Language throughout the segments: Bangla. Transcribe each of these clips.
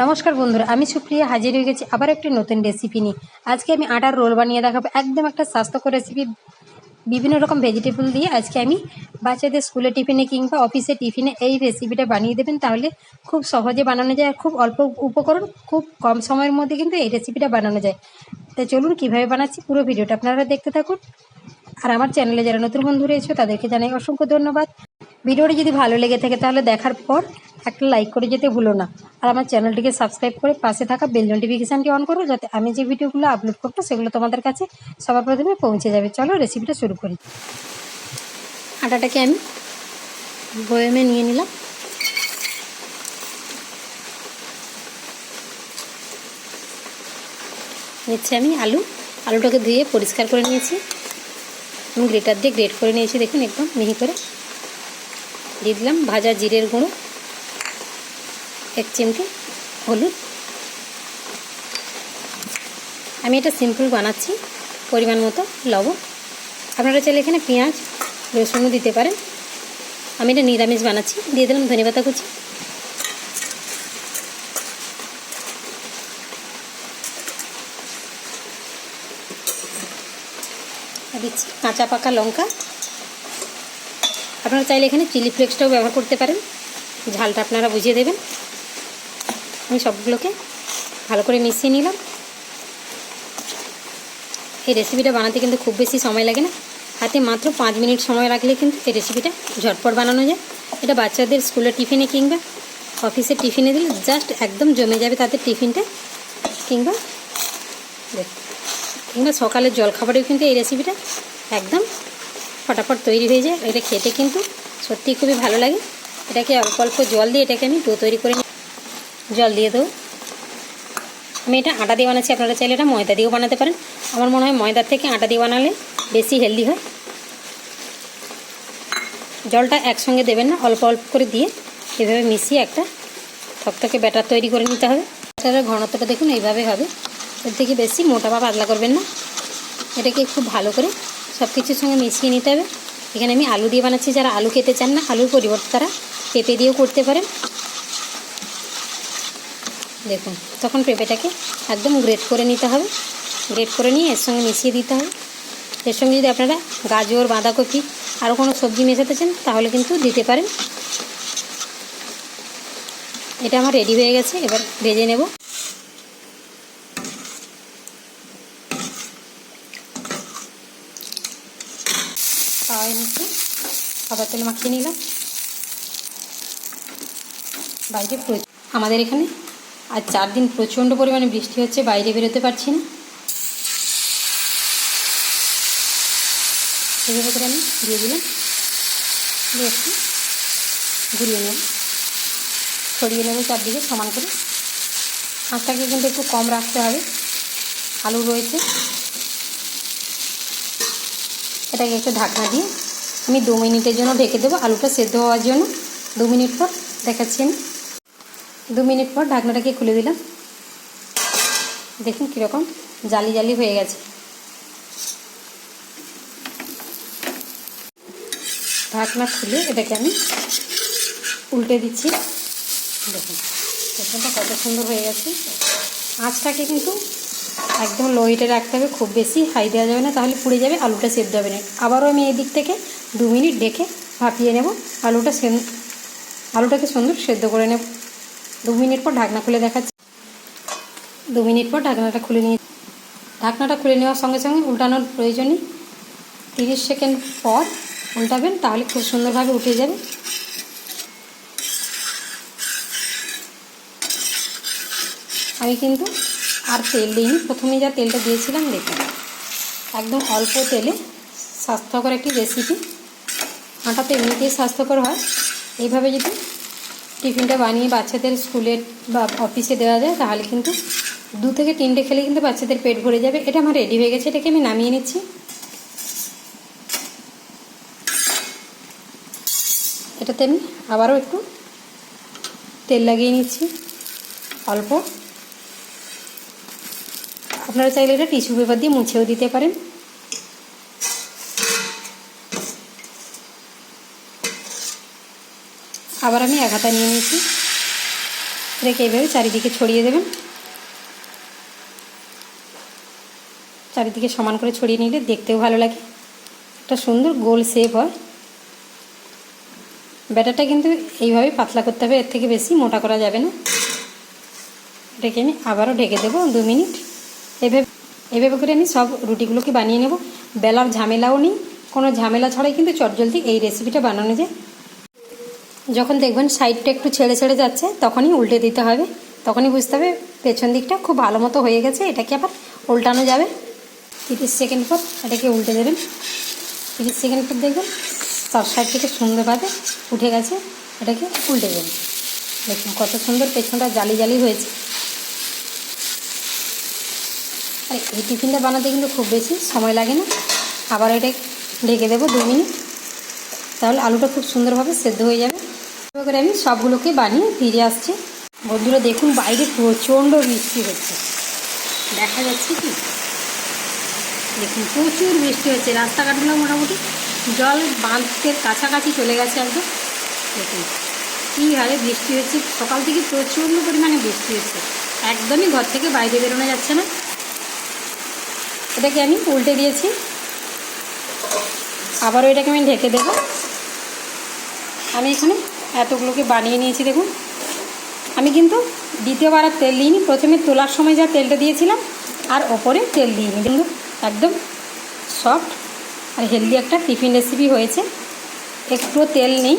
নমস্কার বন্ধুরা, আমি সুপ্রিয়া, হাজির হয়ে গেছি আবার একটি নতুন রেসিপি নিয়ে। আজকে আমি আটার রোল বানিয়ে দেখাবো। একদম একটা স্বাস্থ্যকর রেসিপি বিভিন্ন রকম ভেজিটেবল দিয়ে আজকে আমি বাচ্চাদের স্কুলে টিফিনে কিংবা অফিসে টিফিনে এই রেসিপিটা বানিয়ে দেবেন। তাহলে খুব সহজে বানানো যায় আর খুব অল্প উপকরণ, খুব কম সময়ের মধ্যে কিন্তু এই রেসিপিটা বানানো যায়। তাই চলুন কীভাবে বানাচ্ছি পুরো ভিডিওটা আপনারা দেখতে থাকুন। আর আমার চ্যানেলে যারা নতুন বন্ধু রয়েছে, তাদেরকে জানাই অসংখ্য ধন্যবাদ। ভিডিওটি যদি ভালো লেগে থাকে, তাহলে দেখার পর একটা লাইক করে যেতে ভুলো না। আর আমার চ্যানেলটিকে সাবস্ক্রাইব করে পাশে থাকা বেল নোটিফিকেশানটি অন করো, যাতে আমি যে ভিডিওগুলো আপলোড করব, সেগুলো তোমাদের কাছে সবার প্রথমে পৌঁছে যাবে। চলো রেসিপিটা শুরু করি। আটাটাকে আমি বয়মে নিয়ে নিলাম। নিচ্ছি আমি আলু। আলুটাকে ধুয়ে পরিষ্কার করে নিয়েছি। আমি গ্রেটার দিয়ে গ্রেট করে নিয়েছি, দেখুন একদম মিহি করে। দিয়ে দিলাম ভাজা জিরের গুঁড়ো, এক চিমটি হলুদ। আমি এটা সিম্পল বানাচ্ছি, পরিমাণ মতো লবণ। আপনারা চাইলে এখানে পেঁয়াজ, রসুনও দিতে পারেন। আমি এটা নিরামিষ বানাচ্ছি, দিয়ে দিলাম ধনে পাতা কুচি। দিচ্ছি কাঁচা পাকা লঙ্কা। আপনারা চাইলে এখানে চিলি ফ্লেক্সটাও ব্যবহার করতে পারেন। ঝালটা আপনারা বুঝিয়ে দেবেন। আমি সবগুলোকে ভালো করে মিশিয়ে নিলাম। এই রেসিপিটা বানাতে কিন্তু খুব বেশি সময় লাগে না। হাতে মাত্র পাঁচ মিনিট সময় রাখলে কিন্তু এই রেসিপিটা ঝটপট বানানো যায়। এটা বাচ্চাদের স্কুলের টিফিনে কিংবা অফিসে টিফিনে দিলে জাস্ট একদম জমে যাবে তাদের টিফিনটা কিংবা দেখ। কিংবা সকালের জলখাবারেও কিন্তু এই রেসিপিটা একদম ফটাফট তৈরি হয়ে যায়। এটা খেতে কিন্তু সত্যিই খুবই ভালো লাগে। এটাকে অল্প অল্প জল দিয়ে এটাকে আমি ডো তৈরি করে জল দিয়ে দেবো। আমি এটা আটা দিয়ে বানাচ্ছি। আপনারা চাইলে এটা ময়দা দিয়েও বানাতে পারেন। আমার মনে হয় ময়দার থেকে আটা দিয়ে বানালে বেশি হেলদি হয়। জলটা একসঙ্গে দেবেন না। অল্প অল্প করে দিয়ে এভাবে মিশিয়ে একটা থকথকে ব্যাটার তৈরি করে নিতে হবে। ঘনত্বটা দেখুন, এইভাবে হবে। এর থেকে বেশি মোটা বা পাতলা করবেন না। এটাকে খুব ভালো করে সব কিছুর সঙ্গে মিশিয়ে নিতে হবে। এখানে আমি আলু দিয়ে বানাচ্ছি, যারা আলু খেতে চান না, আলুর পরিবর্তে তারা পেঁপে দিয়েও করতে পারেন। দেখুন, তখন পেঁপেটাকে একদম গ্রেট করে নিতে হবে। গ্রেট করে নিয়ে এর সঙ্গে মিশিয়ে দিতে হবে। এর সঙ্গে যদি আপনারা গাজর, বাঁধাকপি আরও কোনো সবজি মেশাতে চান, তাহলে কিন্তু দিতে পারেন। এটা আমার রেডি হয়ে গেছে, এবার ভেজে নেব তাওয়ায় নিচ্ছি সাদা তেল মাখিয়ে নিলাম। বাইরে আমাদের এখানে আর চার দিন প্রচণ্ড পরিমাণে বৃষ্টি হচ্ছে, বাইরে বেরোতে পারছি না। করে আমি দিয়ে দিলাম। দিয়ে একটু ঘুরিয়ে নেব ছড়িয়ে নেব চারদিকে সমান করে। আঁচটাকে কিন্তু একটু কম রাখতে হবে। আলু রয়েছে। এটাকে একটু ঢাকনা দিয়ে আমি দু মিনিটের জন্য ঢেকে দেবো আলুটা সেদ্ধ হওয়ার জন্য। দু মিনিট পর দেখাচ্ছি আমি। দু মিনিট পর ঢাকনাটাকে খুলে দিলাম। দেখুন কীরকম জালি জালি হয়ে গেছে। ঢাকনা খুলে এটাকে আমি উল্টে দিচ্ছি। দেখুন, দেখুনটা কত সুন্দর হয়ে গেছে। আঁচটাকে কিন্তু একদম লো হিটে রাখতে হবে, খুব বেশি হাই দেওয়া যাবে না, তাহলে পুড়ে যাবে, আলুটা সেদ্ধ হবে না। আবারও আমি এদিক থেকে দু মিনিট ডেকে ভাপিয়ে নেব। আলুটা সে আলুটাকে সুন্দর সেদ্ধ করে নেব। দু মিনিট পর ঢাকনা খুলে দেখাচ্ছি। দু মিনিট পর ঢাকনাটা খুলে নিয়ে ঢাকনাটা খুলে নেওয়ার সঙ্গে সঙ্গে উল্টানোর প্রয়োজনই। তিরিশ সেকেন্ড পর উল্টাবেন, তাহলে খুব সুন্দরভাবে উঠে যাবে। আমি কিন্তু আর তেল দিইনি। প্রথমে যা তেলটা দিয়েছিলাম, দেখুন। একদম অল্প তেলে স্বাস্থ্যকর একটি রেসিপি আটা তো এমনিতেই স্বাস্থ্যকর হয়। এইভাবে যদি টিফিনটা বানিয়ে বাচ্চাদের স্কুলে বা অফিসে দেওয়া যায়, তাহলে কিন্তু দু থেকে তিনটে খেলে কিন্তু বাচ্চাদের পেট ভরে যাবে। এটা আমার রেডি হয়ে গেছে, এটাকে আমি নামিয়ে নিচ্ছি। এটাতে আমি আবারও একটু তেল লাগিয়ে নিচ্ছি, অল্প। আপনারা চাইলে এটা টিস্যু পেপার দিয়ে মুছেও দিতে পারেন। আবার আমি এক হাতা নিয়ে নিয়েছি। রেখে এইভাবে চারিদিকে ছড়িয়ে দেবেন। চারিদিকে সমান করে ছড়িয়ে নিলে দেখতেও ভালো লাগে। একটা সুন্দর গোল শেপ হয়। ব্যাটারটা কিন্তু এইভাবে পাতলা করতে হবে, এর থেকে বেশি মোটা করা যাবে না। ঢেকে আমি আবারও ঢেকে দেবো দু মিনিট। এভাবে এভাবে করে আমি সব রুটিগুলোকে বানিয়ে নেব। বেলার ঝামেলাও নেই। কোনো ঝামেলা ছাড়াই কিন্তু চটজলদি এই রেসিপিটা বানানো যায়। যখন দেখবেন সাইডটা একটু ছেড়ে ছেড়ে যাচ্ছে, তখনই উল্টে দিতে হবে। তখনই বুঝতে হবে পেছন দিকটা খুব ভালো মতো হয়ে গেছে এটাকে আবার উল্টানো যাবে? তিরিশ সেকেন্ড পর এটাকে উল্টে দেবেন? তিরিশ সেকেন্ড পর দেখবেন সব সাইড থেকে সুন্দরভাবে উঠে গেছে এটাকে উল্টে দেবেন। দেখুন কত সুন্দর পেছনটা জালি জালি হয়েছে। আর, এই টিফিনটা বানাতে কিন্তু খুব বেশি সময় লাগে না। আবার এটা ঢেকে দেবো দু মিনিট। তাহলে আলুটা খুব সুন্দরভাবে সেদ্ধ হয়ে যাবে। করে আমি সবগুলোকে বানিয়ে ফিরে আসছি। বন্ধুরা, দেখুন বাইরে প্রচণ্ড বৃষ্টি হচ্ছে। দেখা যাচ্ছে কি? দেখুন, প্রচুর বৃষ্টি হচ্ছে। রাস্তাঘাটগুলো মোটামুটি জল বাঁধের কাছাকাছি চলে গেছে একদম। দেখুন কী হারে বৃষ্টি হচ্ছে। সকাল থেকে প্রচণ্ড পরিমাণে বৃষ্টি হচ্ছে। একদমই ঘর থেকে বাইরে বেরোনো যাচ্ছে না। এটাকে আমি উল্টে দিয়েছি। আবারও এটাকে আমি ঢেকে দেব। আমি এখানে এতগুলোকে বানিয়ে নিয়েছি, দেখুন। আমি কিন্তু দ্বিতীয়বার আর তেল দিইনি, প্রথমে তোলার সময় যা তেলটা দিয়েছিলাম, আর ওপরে তেল দিইনি। কিন্তু একদম সফট আর হেলদি একটা টিফিন রেসিপি হয়েছে। একটুও তেল নেই।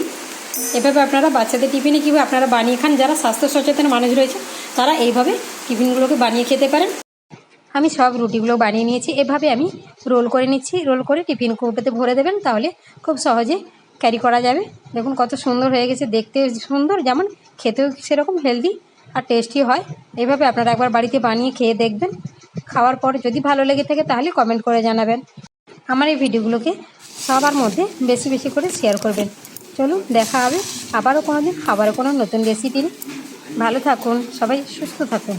এভাবে আপনারা বাচ্চাদের টিফিনে কীভাবে আপনারা বানিয়ে খান, যারা স্বাস্থ্য সচেতন মানুষ রয়েছে, তারা এইভাবে টিফিনগুলোকে বানিয়ে খেতে পারেন। আমি সব রুটিগুলো বানিয়ে নিয়েছি। এভাবে আমি রোল করে নিচ্ছি। রোল করে টিফিন কৌটোতে ভরে দেবেন, তাহলে খুব সহজে ক্যারি করা যাবে। দেখুন কত সুন্দর হয়ে গেছে, দেখতেও সুন্দর, যেমন খেতেও সেরকম হেলদি আর টেস্টি হয়। এইভাবে আপনারা একবার বাড়িতে বানিয়ে খেয়ে দেখবেন। খাওয়ার পর যদি ভালো লেগে থাকে তাহলে কমেন্ট করে জানাবেন। আমার এই ভিডিওগুলোকে সবার মধ্যে বেশি বেশি করে শেয়ার করবেন। চলুন দেখা হবে আবারও কোনো দিন আবারও কোনো নতুন রেসিপি। ভালো থাকুন, সবাই সুস্থ থাকুন।